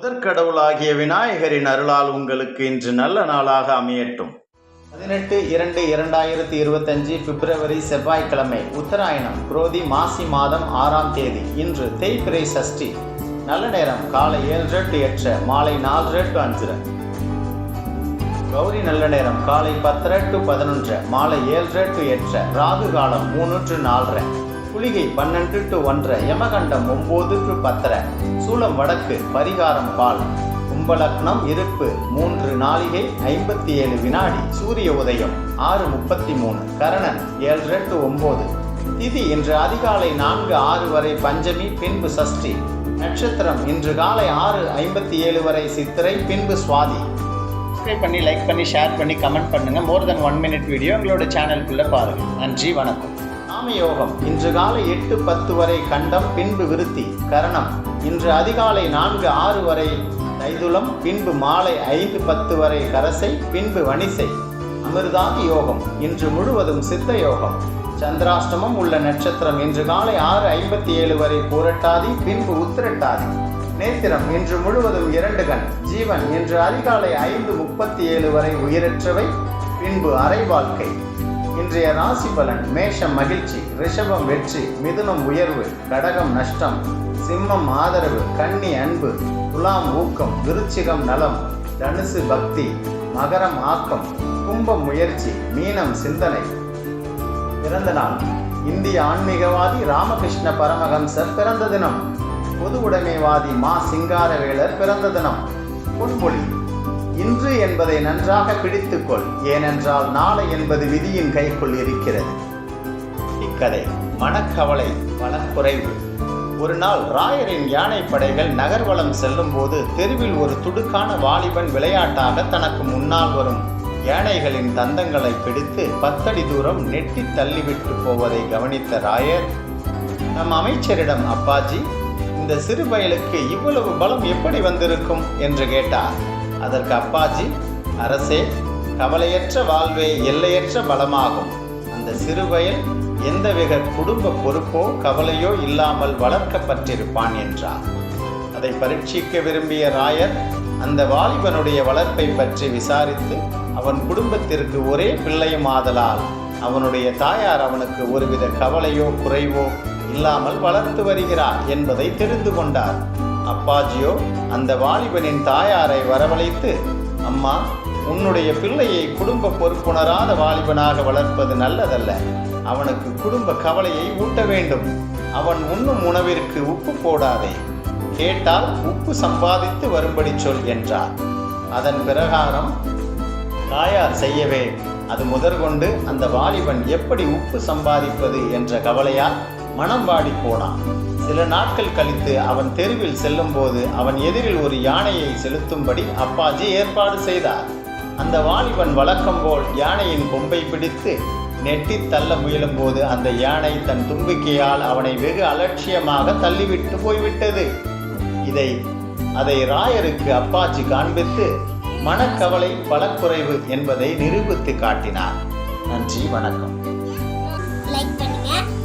முதற்கடவுளாகிய விநாயகரின் அருளால் உங்களுக்கு இன்று நல்ல நாளாக அமையட்டும். பதினெட்டு இரண்டு இரண்டாயிரத்தி இருபத்தஞ்சு பிப்ரவரி செவ்வாய்க்கிழமை உத்தராயணம் குரோதி மாசி மாதம் ஆறாம் தேதி. இன்று தேய்பிரை சஷ்டி. நல்ல நேரம் காலை ஏழு டு எட்டு மாலை நாலு டு அஞ்சு கௌரி நல்ல நேரம் காலை பத்தரை டு பதினொன்று மாலை ஏழு டு எட்டு ராகு காலம் மூணு டு நாலரை. குளிகை பன்னெண்டு டு ஒன்றரை யமகண்டம் ஒம்பது டு பத்தரை சூலம் வடக்கு பரிகாரம் பால். கும்பலக்னம் இருப்பு மூன்று நாளிகை ஐம்பத்தி ஏழு வினாடி சூரிய உதயம் ஆறு முப்பத்தி மூணு கரணன் ஏழு டு ஒம்பது. திதி இன்று அதிகாலை நான்கு ஆறு வரை பஞ்சமி பின்பு சஷ்டி. நட்சத்திரம் இன்று காலை ஆறு ஐம்பத்தி ஏழு வரை சித்திரை பின்பு சுவாதி. சப்ஸ்கிரைப் பண்ணி லைக் பண்ணி ஷேர் பண்ணி கமெண்ட் பண்ணுங்கள் more then one minute video எங்களோட சேனலுக்குள்ளே பாருங்கள் நன்றி வணக்கம். நாமயோகம் இன்று காலை எட்டு பத்து வரை கண்டம் பின்பு விருத்தி கரணம். இன்று அதிகாலை நான்கு ஆறு வரை தைதுளம் பின்பு மாலை ஐந்து பத்து வரை கரசை பின்பு வணிசை. அமிர்தாதி யோகம் இன்று முழுவதும் சித்த யோகம். சந்திராஷ்டமம் உள்ள நட்சத்திரம் இன்று காலை ஆறு ஐம்பத்தி ஏழு வரை பூரட்டாதி பின்பு உத்திரட்டாதி. நேத்திரம் இன்று முழுவதும் இரண்டு கண். ஜீவன் இன்று அதிகாலை ஐந்து முப்பத்தி ஏழு வரை உயிரற்றவை பின்பு அரை வாழ்க்கை. இன்றைய ராசி பலன் மேஷம் மகிழ்ச்சி ரிஷபம் வெற்றி மிதுனம் உயர்வு கடகம் நஷ்டம் சிம்மம் ஆதரவு கன்னி அன்பு துலாம் ஊக்கம் விருச்சிகம் நலம் தனுசு பக்தி மகரம் ஆக்கம் கும்பம் முயற்சி மீனம் சிந்தனை. பிறந்த நாள் இந்திய ஆன்மீகவாதி ராமகிருஷ்ண பரமஹம்சர் பிறந்த தினம். பொது உடைமைவாதி மா சிங்காரவேலர் பிறந்த தினம். பொன்மொழி இன்று என்பதை நன்றாக பிடித்துக்கொள். ஏனென்றால் நாளை என்பது விதியின் கைக்குள் இருக்கிறது. இக்கதை மனக்கவலை மனக்குறைவு ஒரு நாள் ராயரின் யானை படைகள் நகர்வலம் செல்லும் போது தெருவில் ஒரு துடுக்கான வாலிபன் விளையாட்டாக தனக்கு முன்னால் வரும். யானைகளின் தந்தங்களை பிடித்து பத்தடி தூரம் நெட்டி தள்ளிவிட்டு போவதை கவனித்த ராயர் நம் அமைச்சரிடம் அப்பாஜி இந்த சிறு பயலுக்கு இவ்வளவு பலம் எப்படி வந்திருக்கும்? என்று கேட்டார். அதற்கு அப்பாஜி அரசே கவலையற்ற வாழ்வே எல்லையற்ற பலமாகும். அந்த சிறுவயல் எந்தவித குடும்ப பொறுப்போ கவலையோ இல்லாமல் வளர்க்கப்பட்டிருப்பான் என்றார். அதை பரீட்சிக்க விரும்பிய ராயர் அந்த வாலிபனுடைய வளர்ப்பை பற்றி விசாரித்து அவன் குடும்பத்திற்கு ஒரே பிள்ளையும் ஆதலால் அவனுடைய தாயார் அவனுக்கு ஒருவித கவலையோ குறைவோ இல்லாமல் வளர்த்து வருகிறார் என்பதை தெரிந்து கொண்டார். அப்பாஜியோ அந்த வாலிபனின் தாயாரை வரவழைத்து அம்மா உன்னுடைய பிள்ளையை குடும்ப பொறுப்புணராத வாலிபனாக வளர்ப்பது நல்லதல்ல. அவனுக்கு குடும்ப கவலையை ஊட்ட வேண்டும். அவன் உண்ணும் உணவிற்கு உப்பு போடாதே. கேட்டால் உப்பு சம்பாதித்து வரும்படி சொல் என்றார். அதன் பிரகாரம் தாயார் செய்யவே அது முதற்கொண்டு அந்த வாலிபன் எப்படி உப்பு சம்பாதிப்பது என்ற கவலையால் மனம் வாடி போனான். சில நாட்கள் கழித்து அவன் தெருவில் செல்லும்போது அவன் எதிரில் ஒரு யானையை செலுத்தும்படி அப்பாஜி ஏற்பாடு செய்தார். அந்த வாலிபன் வழக்கம் போல் யானையின் கொம்பை பிடித்து நெட்டி தள்ள முயலும்போது அந்த யானை தன் தும்பிக்கையால் அவனை வெகு அலட்சியமாக தள்ளிவிட்டு போய்விட்டது. இதை அதை ராயருக்கு அப்பாச்சி காண்பித்து மனக்கவலை பலக்குறைவு என்பதை நிரூபித்து காட்டினார். நன்றி வணக்கம். லைக் பண்ணுங்க பண்ணுங்க.